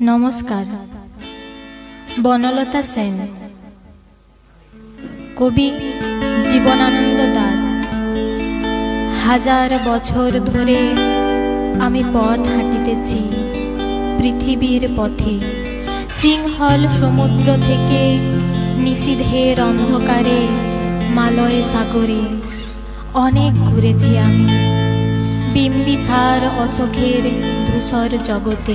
নমস্কার। বনলতা সেন। কবি জীবনানন্দ দাস। হাজার বছর ধরে আমি পথ হাঁটিতেছি পৃথিবীর পথে। সিংহল সমুদ্র থেকে নিষিদ্ধের অন্ধকারে, মালয় সাগরে অনেক ঘুরেছি আমি। বিম্বিসার অশোকের ধূসর জগতে।